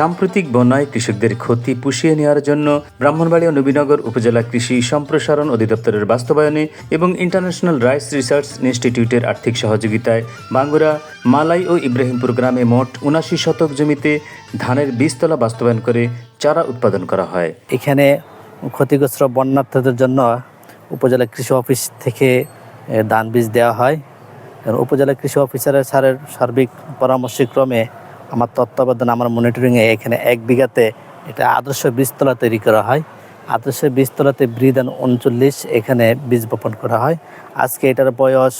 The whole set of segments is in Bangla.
সাম্প্রতিক বন্যায় কৃষকদের ক্ষতি পুষিয়ে নেওয়ার জন্য ব্রাহ্মণবাড়িয়া নবীনগর উপজেলা কৃষি সম্প্রসারণ অধিদপ্তরের বাস্তবায়নে এবং ইন্টারন্যাশনাল রাইস রিসার্চ ইনস্টিটিউটের আর্থিক সহযোগিতায় বাঙ্গুরা, মালাই ও ইব্রাহিমপুর গ্রামে মোট উনাশি শতক জমিতে ধানের বীজতলা বাস্তবায়ন করে চারা উৎপাদন করা হয়। এখানে ক্ষতিগ্রস্ত বন্যার্থদের জন্য উপজেলা কৃষি অফিস থেকে ধান বীজ দেওয়া হয়। উপজেলা কৃষি অফিসারের স্যারের সার্বিক পরামর্শক্রমে আমার তত্ত্বাবধানে, আমার মনিটরিংয়ে এখানে এক বিঘাতে এটা আদর্শ বীজতলা তৈরি করা হয়। আদর্শ বীজতলাতে বৃদান উনচল্লিশ, এখানে বীজ বপন করা হয়। আজকে এটার বয়স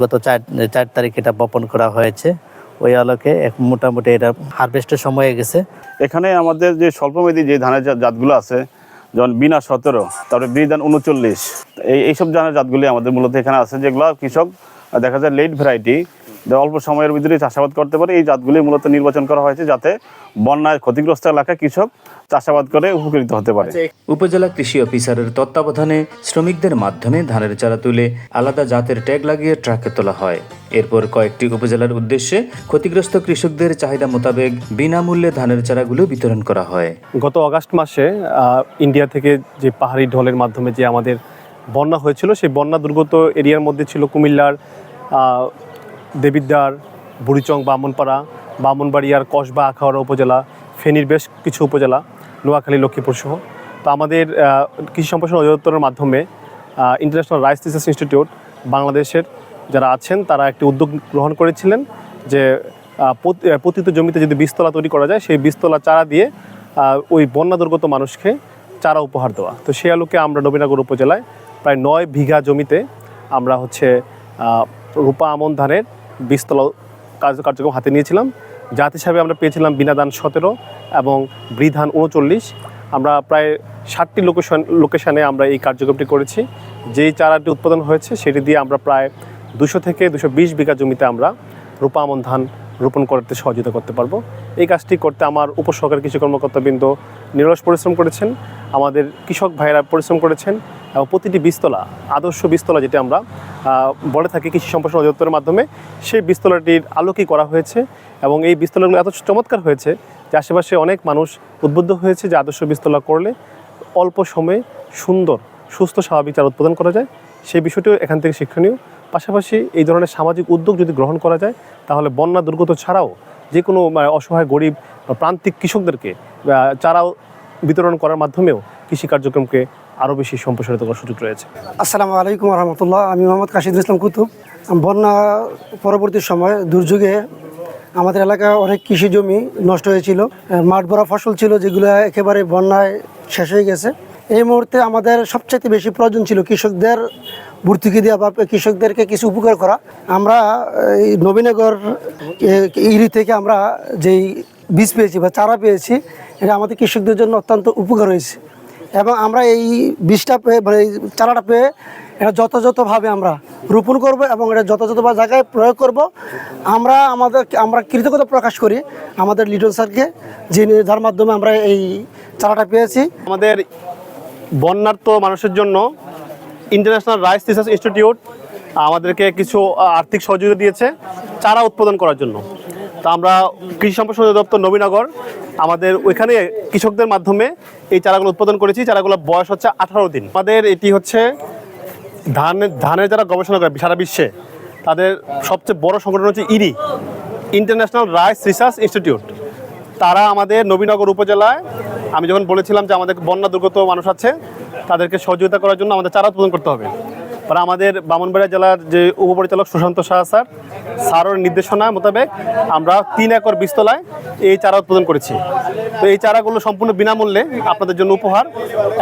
গত চার চার তারিখ এটা বপন করা হয়েছে। ওই আলোকে এক মোটামুটি এটা হারভেস্টের সময় গেছে। এখানে আমাদের যে স্বল্পমেয়াদী যে ধানের জাতগুলো আছে, যেমন বিনা সতেরো, তারপরে বিধান উনচল্লিশ, এই, এইসব ধানের জাতগুলি আমাদের মূলত এখানে আছে, যেগুলো কৃষক, দেখা যায় লেট ভ্যারাইটি অল্প সময়ের ভিতরে চাষাবাদ করতে পারে। এই জাতগুলি মূলত নির্বাচন করা হয়েছে যাতে বন্যায় ক্ষতিগ্রস্ত এলাকায় কৃষক চাষাবাদ করে উপকৃত হতে পারে। উপজেলা কৃষি অফিসারের তত্ত্বাবধানে শ্রমিকদের মাধ্যমে ধানের চারা তুলে আলাদা জাতের ট্যাগ লাগিয়ে ট্রাকে তোলা হয়। এরপর কয়েকটি উপজেলার উদ্দেশ্যে ক্ষতিগ্রস্ত কৃষকদের চাহিদা মোতাবেক বিনামূল্যে ধানের চারাগুলো বিতরণ করা হয়। গত আগস্ট মাসে আহ, ইন্ডিয়া থেকে যে পাহাড়ি ঢলের মাধ্যমে যে আমাদের বন্যা হয়েছিল সেই বন্যা দুর্গত এরিয়ার মধ্যে ছিল কুমিল্লার আহ, দেবিদ্বার, বুড়িচং, বামনপাড়া, বামনবাড়িয়ার কসবা, আখাউড়া উপজেলা, ফেনীর বেশ কিছু উপজেলা, নোয়াখালী, লক্ষ্মীপুর সহ। তো আমাদের কৃষি সম্প্রসারণ অধিদপ্তরের মাধ্যমে ইন্টারন্যাশনাল রাইস রিসার্চ ইনস্টিটিউট বাংলাদেশের যারা আছেন, তারা একটি উদ্যোগ গ্রহণ করেছিলেন যে পতিত জমিতে যদি বীজতলা তৈরি করা যায়, সেই বীজতলা চারা দিয়ে ওই বন্যা দুর্গত মানুষকে চারা উপহার দেওয়া। তো সেই আলোকে আমরা নবীনগর উপজেলায় প্রায় নয় বিঘা জমিতে আমরা হচ্ছে রূপা আমন ধানের বীজতলা কাজ কার্যক্রম হাতে নিয়েছিলাম। জাত হিসাবে আমরা পেয়েছিলাম বিনাদান সতেরো এবং বৃধান উনচল্লিশ। আমরা প্রায় ষাটটি লোকেশন লোকেশানে আমরা এই কার্যক্রমটি করেছি। যেই চারাটি উৎপাদন হয়েছে, সেটি দিয়ে আমরা প্রায় দুশো থেকে দুশো বিশ বিঘা জমিতে আমরা রূপামন ধান রোপণ করতে সহযোগিতা করতে পারব। এই কাজটি করতে আমার উপসহকারী কৃষি কর্মকর্তাবৃন্দ নিরস পরিশ্রম করেছেন, আমাদের কৃষক ভাইয়েরা পরিশ্রম করেছেন, এবং প্রতিটি বীজতলা, আদর্শ বীজতলা যেটা আমরা বলে থাকি কৃষি সম্প্রসারণ অধিদপ্তরের মাধ্যমে, সেই বীজতলাটির আলোকই করা হয়েছে এবং এই বীজতলাগুলো এত চমৎকার হয়েছে যে আশেপাশে অনেক মানুষ উদ্বুদ্ধ হয়েছে যে আদর্শ বীজতলা করলে অল্প সময়ে সুন্দর, সুস্থ স্বাভাবিক চারা উৎপাদন করা যায়। সেই বিষয়টিও এখান থেকে শিক্ষণীয়। পাশাপাশি এই ধরনের সামাজিক উদ্যোগ যদি গ্রহণ করা যায় তাহলে বন্যা দুর্গত ছাড়াও যে কোনো মানে, অসহায় গরিব প্রান্তিক কৃষকদেরকে চারাও বিতরণ করার মাধ্যমেও কৃষি কার্যক্রমকে আরও বেশি সম্প্রসারিত করার সুযোগ রয়েছে। আসসালামু আলাইকুম রহমতুল্লাহ। আমি মোহাম্মদ কাশিদুল ইসলাম কুতুব। বন্যা পরবর্তী সময় দুর্যোগে আমাদের এলাকায় অনেক কৃষি জমি নষ্ট হয়েছিল। মাঠ ভরা ফসল ছিল যেগুলো একেবারে বন্যায় শেষ হয়ে গেছে। এই মুহূর্তে আমাদের সবচেয়ে বেশি প্রয়োজন ছিল কৃষকদের ভর্তুকি দেওয়া বা কৃষকদেরকে কিছু উপকার করা। আমরা, এই নবীনগর ইরি থেকে আমরা যেই বীজ পেয়েছি বা চারা পেয়েছি, এটা আমাদের কৃষকদের জন্য অত্যন্ত উপকার হয়েছে। এবং আমরা এই বীজটা পেয়ে মানে এই চারাটা পেয়ে এটা যথাযথভাবে আমরা রোপণ করব এবং এটা যথাযথভাবে জায়গায় প্রয়োগ করব। আমরা আমাদের, আমরা কৃতজ্ঞতা প্রকাশ করি আমাদের লিটন স্যারকে, যিনি যার মাধ্যমে আমরা এই চারাটা পেয়েছি। আমাদের বন্যার্থ মানুষের জন্য ইন্টারন্যাশনাল রাইস রিসার্চ ইনস্টিটিউট আমাদেরকে কিছু আর্থিক সহযোগিতা দিয়েছে, চারা উৎপাদন করার জন্য। তা আমরা কৃষি সম্প্রসারণ দপ্তর নবীনগর, আমাদের ওইখানে কৃষকদের মাধ্যমে এই চারাগুলো উৎপাদন করেছি। চারাগুলো বয়স হচ্ছে আঠারো দিন। আমাদের এটি হচ্ছে ধানের ধানের যারা গবেষণা করে সারা বিশ্বে, তাদের সবচেয়ে বড় সংগঠন হচ্ছে ইরি ইন্টারন্যাশনাল রাইস রিসার্চ ইনস্টিটিউট তারা আমাদের নবীনগর উপজেলায় আমি যখন বলেছিলাম যে আমাদের বন্যা দুর্গত মানুষ আছে তাদেরকে সহযোগিতা করার জন্য আমাদের চারা উৎপাদন করতে হবে। পরে আমাদের বামনবাড়িয়া জেলার যে উপপরিচালক সুশান্ত শাহ স্যার স্যারের নির্দেশনা মোতাবেক আমরা তিন একর বীজতলায় এই চারা উৎপাদন করেছি। তো এই চারাগুলো সম্পূর্ণ বিনামূল্যে আপনাদের জন্য উপহার।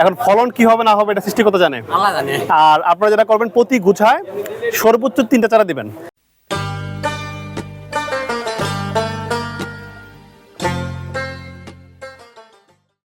এখন ফলন কি হবে না হবে এটা সৃষ্টিকর্তা জানে। আর আপনারা যেটা করবেন প্রতি গুছায় সর্বোচ্চ তিনটা চারা দিবেন।